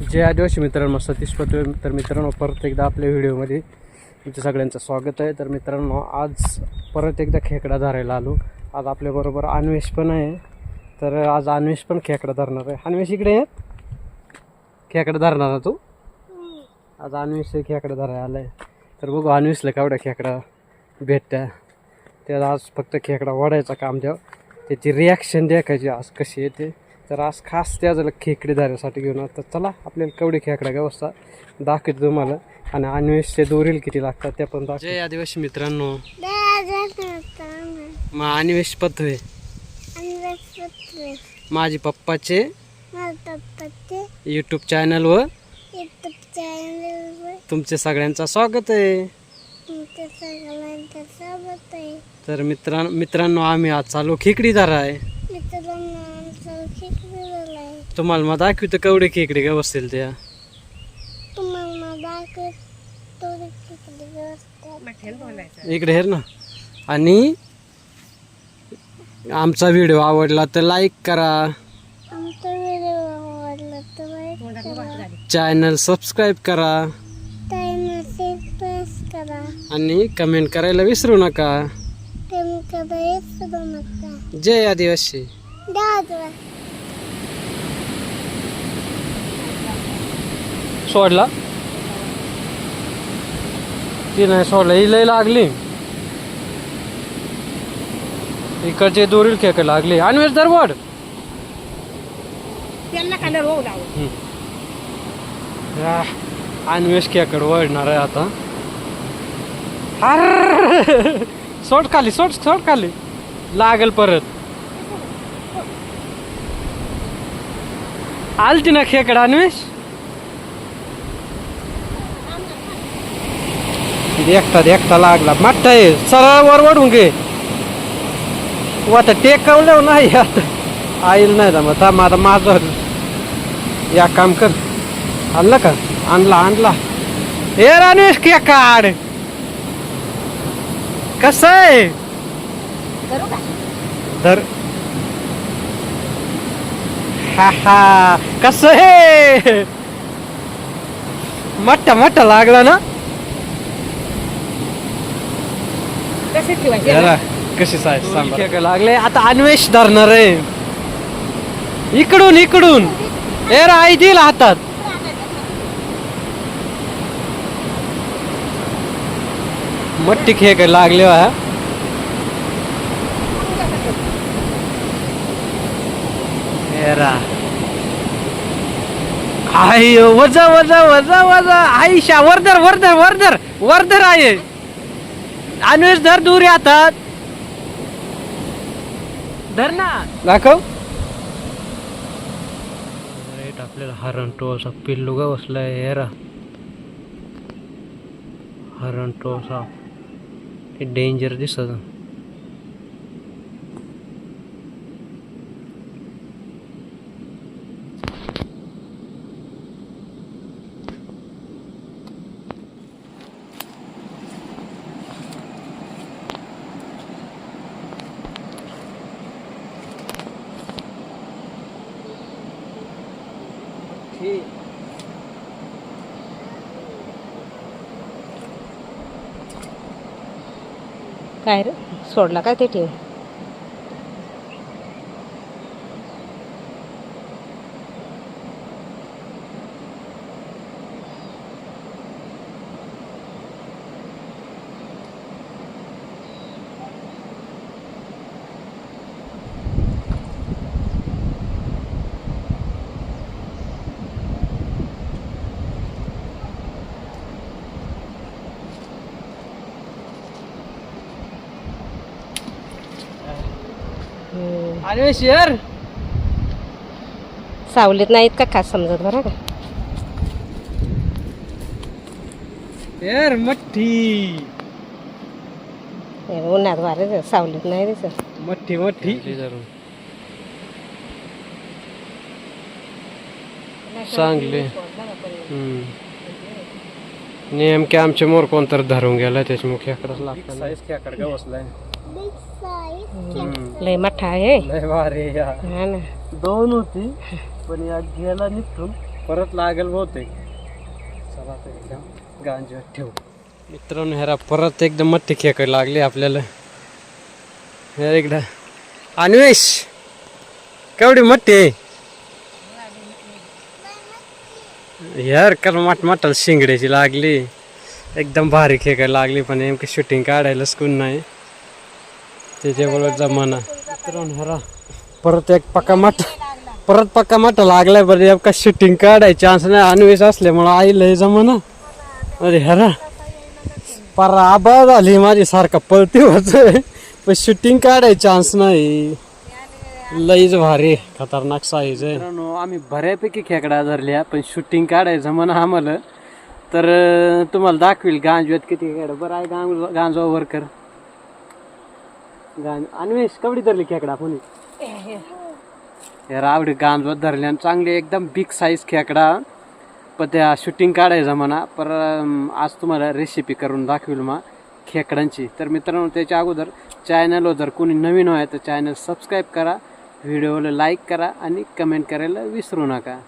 जय आदिवासी मित्रांनो सतीश पतवे तर मित्रांनो परत एकदा आपल्या व्हिडिओमध्ये तुमच्या सगळ्यांचं स्वागत आहे. तर मित्रांनो आज परत एकदा खेकडा धरायला आलो. आज आपल्याबरोबर अन्वेष पण आहे. तर आज अन्वेष पण खेकडा धरणार आहे. अन्वेष इकडे आहे खेकडा धरणार ना तू? आज अन्वेष खेकडा धरायला आलाय. तर बघू अन्वेषला केवढा खेकडा भेटत्या. त्याला आज फक्त खेकडा वाढायचं काम द्यावं. त्याची रिॲक्शन द्यायची आज कशी येते तर आज खास त्याला खेकडे धरायसाठी घेऊन आलो. तर चला आपल्याला केवढे खेकडा व्यवस्था दाखवतो तुम्हाला. आणि अन्वेषचे दोरील किती लागतात त्या पण जय आदिवासी मित्रांनो. मग अन्वेष पत्वे माझे पप्पाचे यूट्यूब चॅनलवर तुमचे सगळ्यांचं स्वागत आहे. तर मित्रां मित्रांनो आम्ही आज चालू खेकडी धरा आहे. तुम्हाला मग दाखवतो केवढे खेकडे का बसतील त्या इकडे हेर ना. आणि आमचा व्हिडिओ आवडला तर लाईक करा. चॅनल सबस्क्राईब करा. आणि कमेंट करायला विसरू नका. जय आदिवासी. सोडला. ती नाही सोडला. ही लय लागली. इकडचे दोरील खेक लागली. अन्वेष दरवड. त्यांना कलर होऊ लावू अन्वेष खेकड वळणार आहे आता. अर सोड खाली सोड सोड खाली. लागल परत. आलती ना खेकड अन्वेष देखता देखता लागला. मट्टा आहे. सरळ वर वडून घे. व आता टेकवलं नाही आता आईल नाही मग थांब आता माझं या काम कर. आणलं का? आणला आणला. हे राणेश के काढ. कस आहे? धर. हा हा. कस आहे? मट्टा मट्टा लागला ना? कसे ठेवायचे? कशी साहेब लागले? आता अन्वेष धरणार आहे. इकडून इकडून. ए आई दिल हातात. मट्टी खेळ काय लागले हा? हेरा आई वजा वजा वजा वजा. आईशा वरधर वरधर वरधर वरधर आहे. अन्वेष धर दूर येतात धर ना. दाखव. आपल्याला हरण टोळसा पिल्लू का बसलाय हेरा हरण टोळसा हे डेंजर दिसत. काय रे? सोडला काय ते ठेव. यार सावलीत नाहीत का खास समजत बरं का? मठ्ठी. हे उन्हात वारे सावलीत नाही दिसत. मठ्ठी मठ्ठी. चांगले. नेमके आमचे मोर कोणतर धरून गेला त्याच्यामुळे खेकडच लागतं साईज खेकड का बसलाय? लय मोठा आहे. लय भारी हा ना. दोन होती पण या गेला निपटून परत लागेल बहुतेक. चला एकदम गांजी ठेवू. मित्रांनो ह्याला परत एकदम मट्टी खेकड लागली आपल्याला. ह्या एकदा. अन्वेष केवढी मट्टी आहे? यार कर मट मटल शिंगड्याची लागली. एकदम भारी खेकड लागली पण नेमकी शूटिंग काढायलाच कोण नाही. त्याच्याबरोबर जमाना. ह्याला परत एक पक्का मट परत पक्का मट लागलाय बरं एका शूटिंग काढायची चान्स नाही. अन्वेष असल्यामुळं आई लय जमाना. अरे ह्याला. पर आबा झाली माझी सारखा पळती होत पण शूटिंग काढायची चान्स नाही. लईच भारी खतरनाक साईज आहे. आम्ही बऱ्यापैकी खेकडा धरल्या पण शूटिंग काढायचं म्हणा आम्हाला. तर तुम्हाला दाखवील गांजव्यात किती खेकडा. बरं आहे गांज गांजवा वर्कर गांज अन्वेष कवडी धरली खेकडा कोणी? यार आवडी गांजवत धरल्या आणि चांगली एकदम बिग साईज खेकडा. पण त्या शूटिंग काढायचं म्हणा पर अं, आज तुम्हाला रेसिपी करून दाखवील मग खेकड्यांची. तर मित्रांनो त्याच्या अगोदर चॅनलवर जर कोणी नवीन आहे तर चॅनल सबस्क्राईब करा व्हिडिओला लाईक करा आणि कमेंट करायला विसरू नका.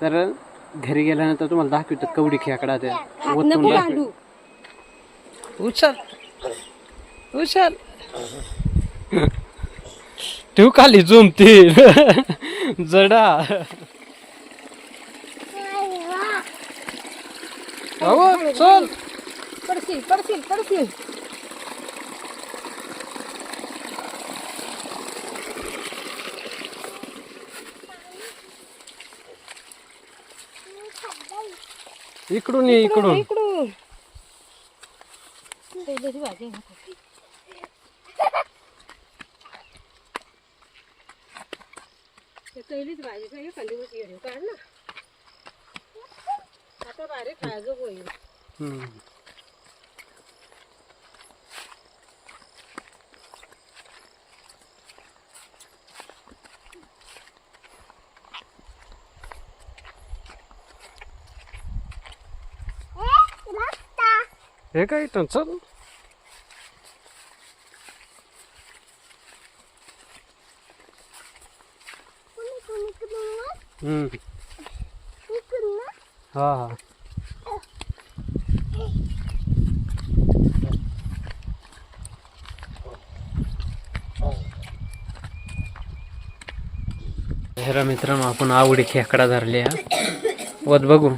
तर घरी गेल्यानंतर तुम्हाला दाखवतो कवडी खेकडा त्या ओतून दाखवेल. उचल. उचल. ठेवू खाली झुमतील. जडा. अहो, चल. पडशील पडशील पडशील. इकडून ये इकडून इकडून. पहिल्याची भाजी आहे ना. ते पहिलीच भाजी काय एखादी गोष्ट घेऊन काढ ना आता भारी खायचं होईल हम्म. हे काय इथं चल हम्म. हा हा. मित्रांनो आपण आवडी खेकडा धरले वत बघू.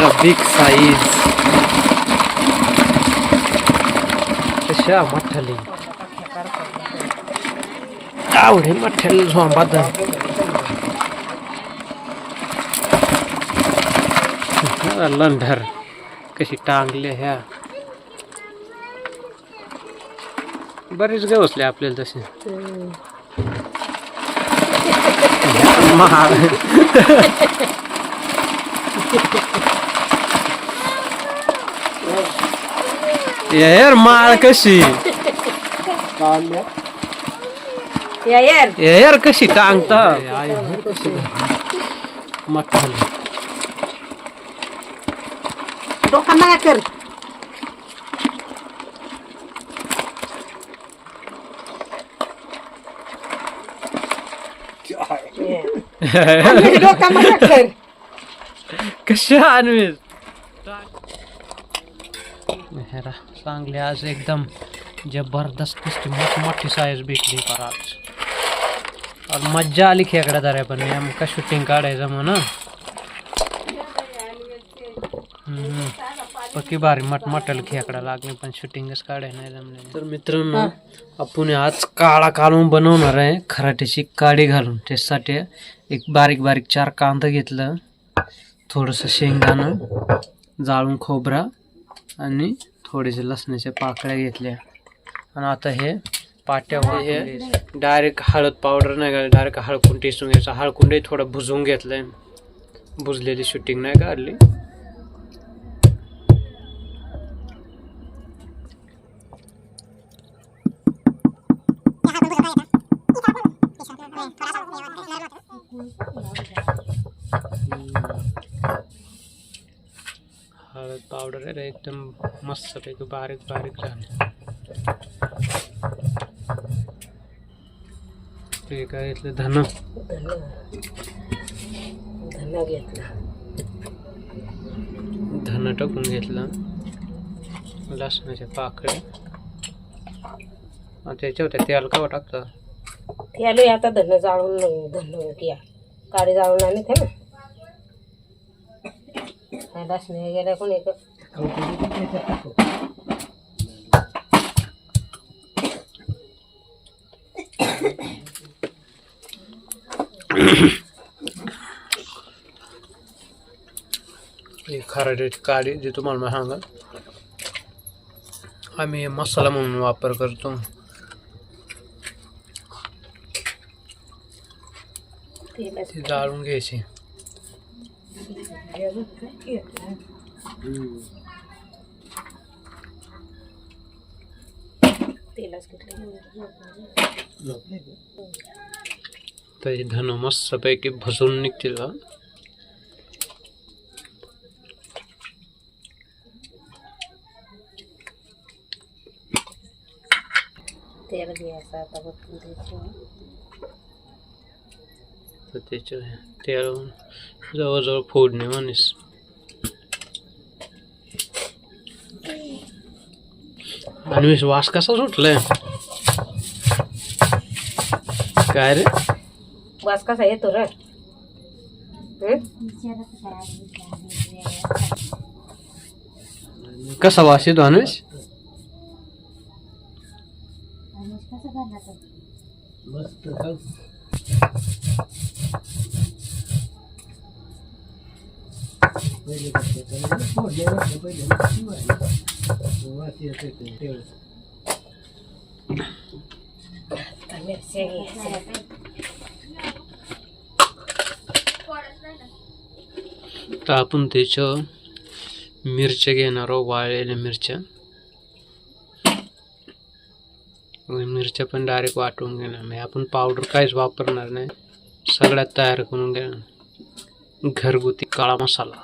हेरा बिग साईज कशा मठ्ठली आवडे मठ्ठल झोंबात लंढर कशी टांगले ह्या बरेच गे बसले आपल्याला तसे महाग यार माळ कशी यार यार कशी टांगता मठ्ठल डोका नका कर कशा चांगले आज एकदम जबरदस्त दिसते. मोठी मोठी साईज भेटली पर आज. मज्जा आली खेकडा धराय पण. नेमका शूटिंग काढायचं म्हणा पक्की भारी मट मटल खेकडा लागले पण शूटिंगच काढाय नाही जमले. तर मित्रांनो आपण आज काळा कालवून बनवणार आहे. खराट्याची काडी घालून. त्याच्यासाठी एक बारीक बारीक चार कांदा घेतलं. थोडंसं शेंगदाणं जाळून खोबरा आणि थोडेसे लसणाच्या पाकळ्या घेतल्या. आणि आता हे पाट्यावर हे डायरेक्ट हळद पावडर नाही घाल डायरेक्ट हळकुंड टेसून घ्यायचं हळकुंडही थोडं भुजवून घेतलंय. भुजलेली शूटिंग नाही काढली आहे रे, एकदम मस्तपैकी बारीक बारीक झाले ते काय घेतलं धन धन घेतला धन टाकून घेतलं लसणाचे पाकळे आणि त्याच्यावर तेल का टाकतं ते आलो आता धन जाळून धन किया काळी जाळून आणि ते ना लसणे गेल्या कोण एक काळी जे तुम्हाला मी सांगा. आम्ही मसाला म्हणून वापर करतो. ती जाळून घ्यायची. तेलाच घेतलं तर हे धन मस्तपैकी भजून निघतील तेल घ्यायचं आता बघून तेल जवळजवळ फोडणे म्हणेस. आणि वास कसा सुटलाय काय रे वास कसा येतो रे हं? कसा वास येतो अनुष आता मिरच्या घ्यायच्या तर आपण त्याच्यावर मिरच्या घेणार आहोत वाळलेल्या मिरच्या. मिरच्या पण डायरेक्ट वाटून घेणार नाही. आपण पावडर काहीच वापरणार नाही. सगळ्यात तयार करून घेणार. घरगुती काळा मसाला.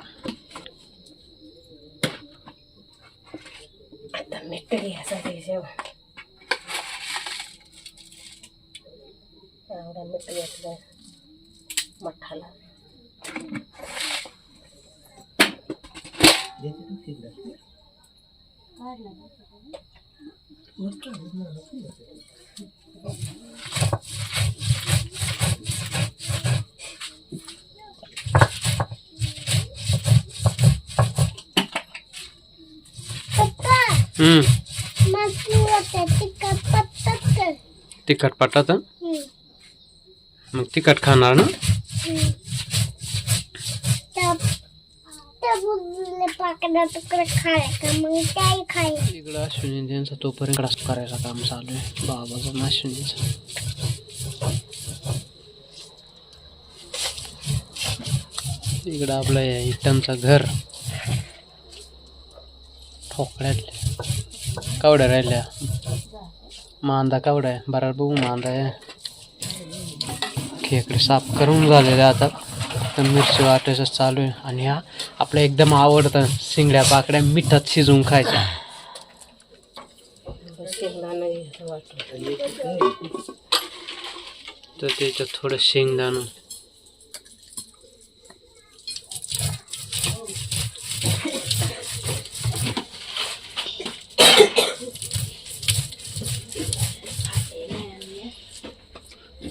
मीठ घ्यायचं त्याच्यावर एवढा मीठ घेतलं मठाला हम्म तिखट पटात मग तिखट खाणार ना? इकडं अश्विनी त्यांचा तोपर्यंत कडस करायचं काम चालू आहे. बाबाचं आणि अश्विनीचं. इकडं आपलं आहे इटांचं घर. ठोकळ्यातल्या कावड्या राहिल्या मांदा कावडा आहे बरा बघू मांदा आहे खेकडे साफ करून झालेले आता तर मिरची वाटायचं चालू आहे आणि हा आपल्या एकदम आवडतं शिंगड्या पाकड्या मिठात शिजवून खायच्या तर त्याच्यात थोडं शेंगदाणं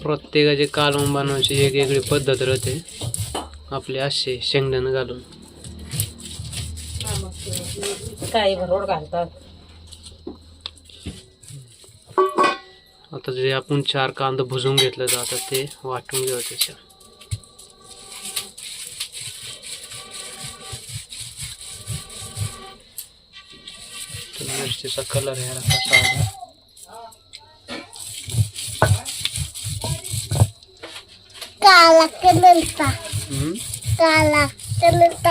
प्रत्येकाचे कालवून बनवायची एक वेगळी पद्धत राहते. आपले असे शेंगदाणं घालून. काही भरोड घालतात? आता जे आपण चार कांदा भुजून घेतलं जातं ते वाटून घेऊ त्याच्या मिरचीचा कलर ह्याला कसा आला काला कलरचा हम्म? काला कलरचा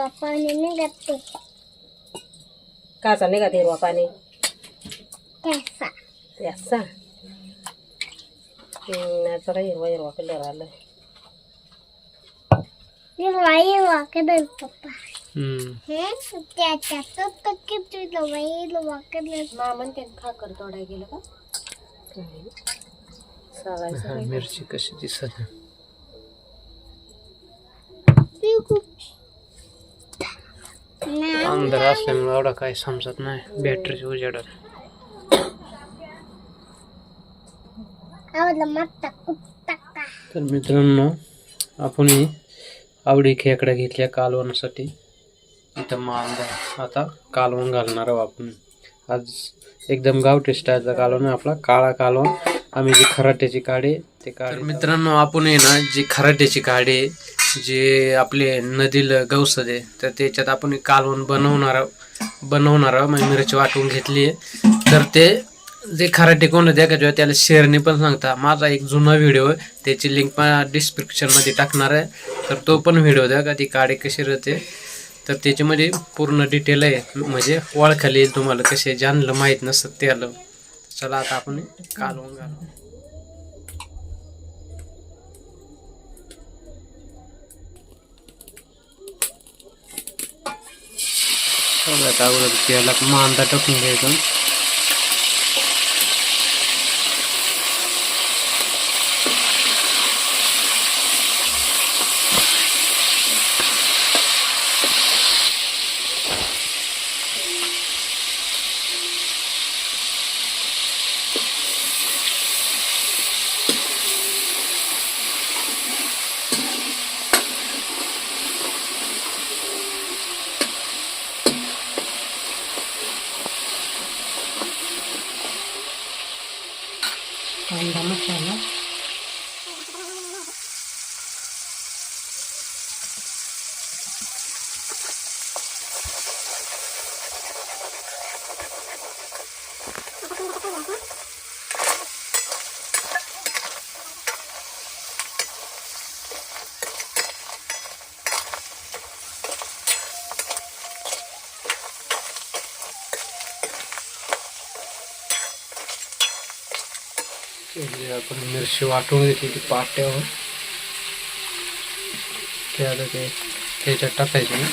हिरवा पाणी निघते काचा निघा हिरवा पाणी? त्याचा. ते याचा काय हिरवा हिरवा कलर आलाय हिरवा हिरवा कलर पप्पा. हे त्याच्यातच तर किती हिरवा हिरवा कलर मा म्हणते खाकर तोडाय गेलं का? मिरची कशी दिसत? अंधार असल्यामुळे एवढा काही समजत नाही. बॅटरीची उजेडात. तर मित्रांनो आपण ही आवडी खेकडा घेतल्या कालवणासाठी इथं मांदा आता कालवण घालणार आहोत आपण. आज एकदम गावठी स्टाईलचा कालवण आहे आपला काळा कालवण. आम्ही जी खराट्याची काढे ते काढे मित्रांनो आपण आहे ना जी खराट्याची काढे जे आपले नदील गवसद आहे तर त्याच्यात आपण कालवण बनवणार बनवणार म्हणजे मिरची वाटून घेतली आहे. तर ते जे खराटे कोण द्या का त्याला शेअरने पण सांगता. माझा एक जुना व्हिडिओ आहे त्याची लिंक मला डिस्क्रिप्शनमध्ये टाकणार आहे. तर तो पण व्हिडिओ द्या का ती काडे कशी राहते तर त्याच्यामध्ये पूर्ण डिटेल आहे. म्हणजे ओळखायला येईल तुम्हाला कसे ज्यांना माहीत नसतं ते आलं चला आता आपण कालवून घालू. चला आता अगोदर त्याला मांदा टाकून घ्यायचा कांदा मसाला म्हणजे आपण मिरची वाटून घेतली ती पाट्यावर ते आता ते त्याच्यात टाकायचे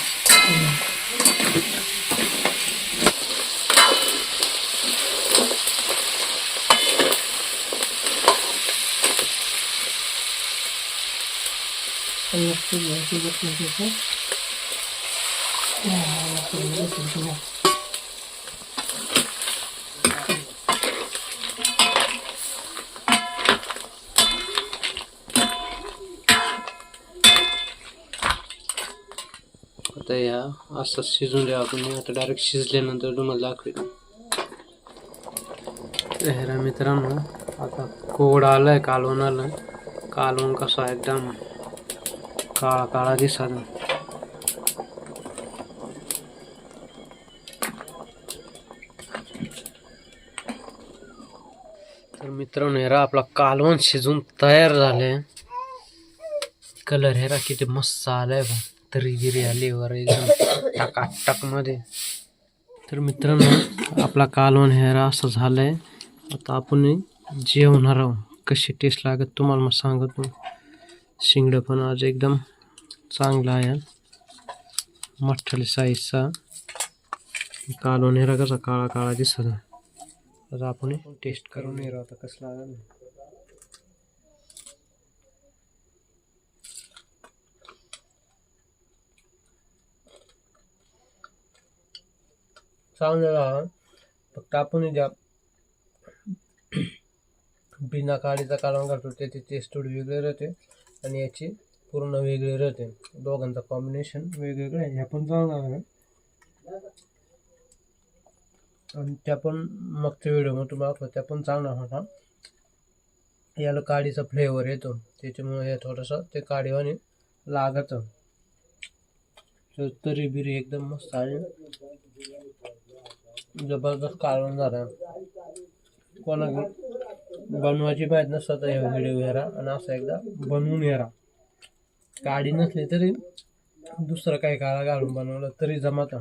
आता या असं शिजून द्या आपण आता डायरेक्ट शिजल्यानंतर तुम्हाला दाखवेल हेरा आता कोड आलाय कालवण आलं कसा एकदम काळा काळा दिसत तर मित्रांनो हेरा आपला कालवण शिजून तयार झालंय कलर हेरा किती मस्त आलाय बा तरी गिरी आली वर एकदम टाकाटकमध्ये तर मित्रांनो आपला कालवण हेरा असं झालंय. आता आपण जेवणार आहोत. कशी टेस्ट लागत तुम्हाला मग सांगत शिंगडं पण आज एकदम चांगला आहे. मठ्ठाली साईजचा. कालवण हेरा कसा काळा काळा दिसत आता आपण टेस्ट करून हे आता कसं लागेल चांगलं फक्त आपण द्या बिना काळीचा कालवण घालतो त्याचे टेस्टूड वेगळे राहते आणि याची पूर्ण वेगळी राहते. दोघांचं कॉम्बिनेशन वेगवेगळं आहे. ह्या पण चांगला आहे. आणि त्या पण मागच्या व्हिडिओमध्ये तुम्हाला त्या पण चांगला होता. याला काडीचा फ्लेवर येतो. त्याच्यामुळे हे थोडंसं ते काडीवाने लागतं. तर तरी बिरी एकदम मस्त आहे. जबरदस्त कालवण झाला. कोणा बनवायची माहीत नसतं तर हे व्हिडिओ हेरा आणि असं एकदा बनवून हेरा गाडी नसली तरी दुसरं काही काळा घालून बनवलं तरी जमत.